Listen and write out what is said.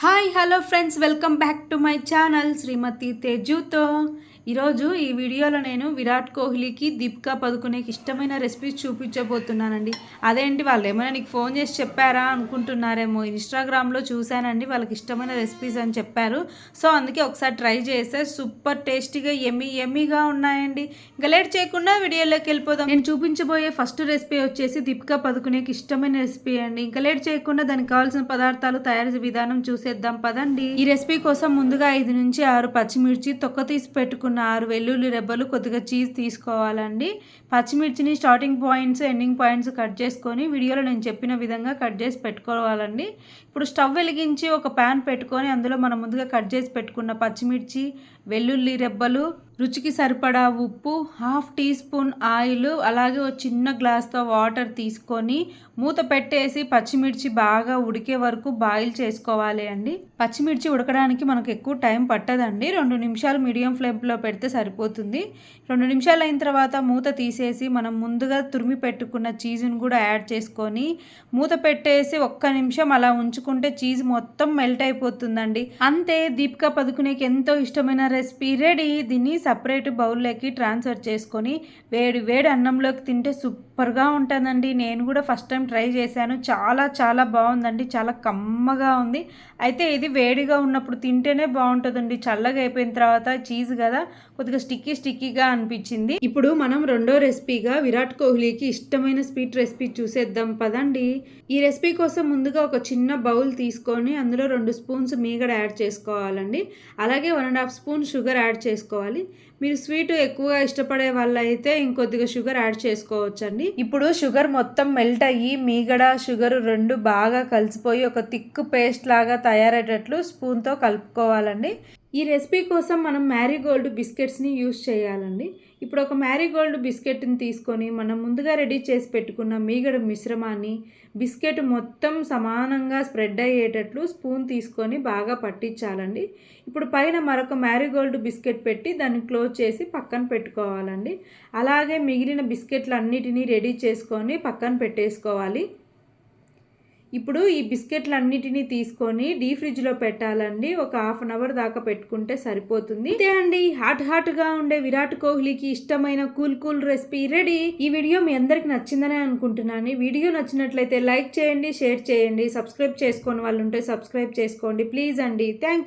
Hi, hello friends, welcome back to my channel, Srimati Tejuto. ఈరోజు ఈ వీడియోలో నేను విరాట్ కోహ్లీకి దీపికా పదుకునేకి ఇష్టమైన రెసిపీస్ చూపించబోతున్నానండి. అదేంటి వాళ్ళు ఏమైనా నీకు ఫోన్ చేసి చెప్పారా అనుకుంటున్నారేమో. ఇన్స్టాగ్రామ్లో చూశానండి వాళ్ళకి ఇష్టమైన రెసిపీస్ అని చెప్పారు. సో అందుకే ఒకసారి ట్రై చేస్తే సూపర్ టేస్టీగా ఎమ్మి ఎమ్మిగా ఉన్నాయండి. ఇంకా లేట్ చేయకుండా వీడియోలోకి వెళ్ళిపోదాం. నేను చూపించబోయే ఫస్ట్ రెసిపీ వచ్చేసి దీపికా పదుకునేకి ఇష్టమైన రెసిపీ అండి. ఇంకా లేట్ చేయకుండా దానికి కావాల్సిన పదార్థాలు తయారు విధానం చూసేద్దాం పదండి. ఈ రెసిపీ కోసం ముందుగా ఐదు నుంచి ఆరు పచ్చిమిర్చి తొక్క తీసి పెట్టుకున్న ఆరు వెల్లుల్లి రెబ్బలు కొద్దిగా చీజ్ తీసుకోవాలండి. పచ్చిమిర్చిని starting points ending points cut చేసుకొని వీడియోలో నేను చెప్పిన విధంగా కట్ చేసి పెట్టుకోవాలండి. ఇప్పుడు స్టవ్ వెలిగించి ఒక ప్యాన్ పెట్టుకొని అందులో మనం ముందుగా కట్ చేసి పెట్టుకున్న పచ్చిమిర్చి వెల్లుల్లి రెబ్బలు రుచికి సరిపడా ఉప్పు హాఫ్ టీ స్పూన్ ఆయిల్ అలాగే ఒక చిన్న గ్లాస్తో వాటర్ తీసుకొని మూత పెట్టేసి పచ్చిమిర్చి బాగా ఉడికే వరకు బాయిల్ చేసుకోవాలి అండి. పచ్చిమిర్చి ఉడకడానికి మనకు ఎక్కువ టైం పట్టదండి. రెండు నిమిషాలు మీడియం ఫ్లేమ్లో పెడితే సరిపోతుంది. రెండు నిమిషాలు అయిన తర్వాత మూత తీసేసి మనం ముందుగా తురిమి పెట్టుకున్న చీజ్ని కూడా యాడ్ చేసుకొని మూత పెట్టేసి ఒక్క నిమిషం అలా ఉంచుకుంటే చీజ్ మొత్తం మెల్ట్ అయిపోతుందండి. అంతే దీపికా పదుకునేకి ఎంతో ఇష్టమైన రెసిపీ. రెడీ? దీన్ని సపరేట్ బౌల్లోకి ట్రాన్స్ఫర్ చేసుకొని వేడి వేడి అన్నంలోకి తింటే సూపర్గా ఉంటుందండి. నేను కూడా ఫస్ట్ టైం ట్రై చేశాను. చాలా చాలా బాగుందండి. చాలా కమ్మగా ఉంది. అయితే ఇది వేడిగా ఉన్నప్పుడు తింటేనే బాగుంటుందండి. చల్లగా అయిపోయిన తర్వాత చీజ్ కదా కొద్దిగా స్టిక్కీ స్టిక్కీగా అనిపించింది. ఇప్పుడు మనం రెండో రెసిపీగా విరాట్ కోహ్లీకి ఇష్టమైన స్వీట్ రెసిపీ చూసేద్దాం పదండి. ఈ రెసిపీ కోసం ముందుగా ఒక చిన్న బౌల్ తీసుకొని అందులో రెండు స్పూన్స్ మీగడ యాడ్ చేసుకోవాలండి. అలాగే one and half spoon sugar add చేసుకోవాలి. మీరు స్వీట్ ఎక్కువగా ఇష్టపడే వాళ్ళైతే ఇంకొద్దిగా షుగర్ యాడ్ చేసుకోవచ్చండి. ఇప్పుడు షుగర్ మొత్తం మెల్ట్ అయ్యి మీగడ షుగర్ రెండు బాగా కలిసిపోయి ఒక థిక్ పేస్ట్ లాగా తయారయ్యేటట్లు స్పూన్తో కలుపుకోవాలండి. ఈ రెసిపీ కోసం మనం మ్యారీగోల్డ్ బిస్కెట్స్ని యూస్ చేయాలండి. ఇప్పుడు ఒక మ్యారీగోల్డ్ బిస్కెట్ని తీసుకొని మనం ముందుగా రెడీ చేసి పెట్టుకున్న మీగడ మిశ్రమాన్ని బిస్కెట్ మొత్తం సమానంగా స్ప్రెడ్ అయ్యేటట్లు స్పూన్ తీసుకొని బాగా పట్టించాలండి. ఇప్పుడు పైన మరొక మ్యారీగోల్డ్ బిస్కెట్ పెట్టి దాన్ని క్లోజ్ చేసి పక్కన పెట్టుకోవాలండి. అలాగే మిగిలిన బిస్కెట్లు అన్నిటినీ రెడీ చేసుకొని పక్కన పెట్టేసుకోవాలి. ఇప్పుడు ఈ బిస్కెట్లన్నిటినీ తీసుకొని డీ ఫ్రిడ్జ్లో పెట్టాలండి. ఒక హాఫ్ అన్ అవర్ దాకా పెట్టుకుంటే సరిపోతుంది. అంతే అండి. హాట్ హాట్గా ఉండే విరాట్ కోహ్లీకి ఇష్టమైన కూల్ కూల్ రెసిపీ రెడీ. ఈ వీడియో మీ అందరికి నచ్చిందనే అనుకుంటున్నాను. వీడియో నచ్చినట్లయితే లైక్ చేయండి షేర్ చేయండి సబ్స్క్రైబ్ చేసుకోని వాళ్ళు ఉంటే సబ్స్క్రైబ్ చేసుకోండి. ప్లీజ్ అండి. థ్యాంక్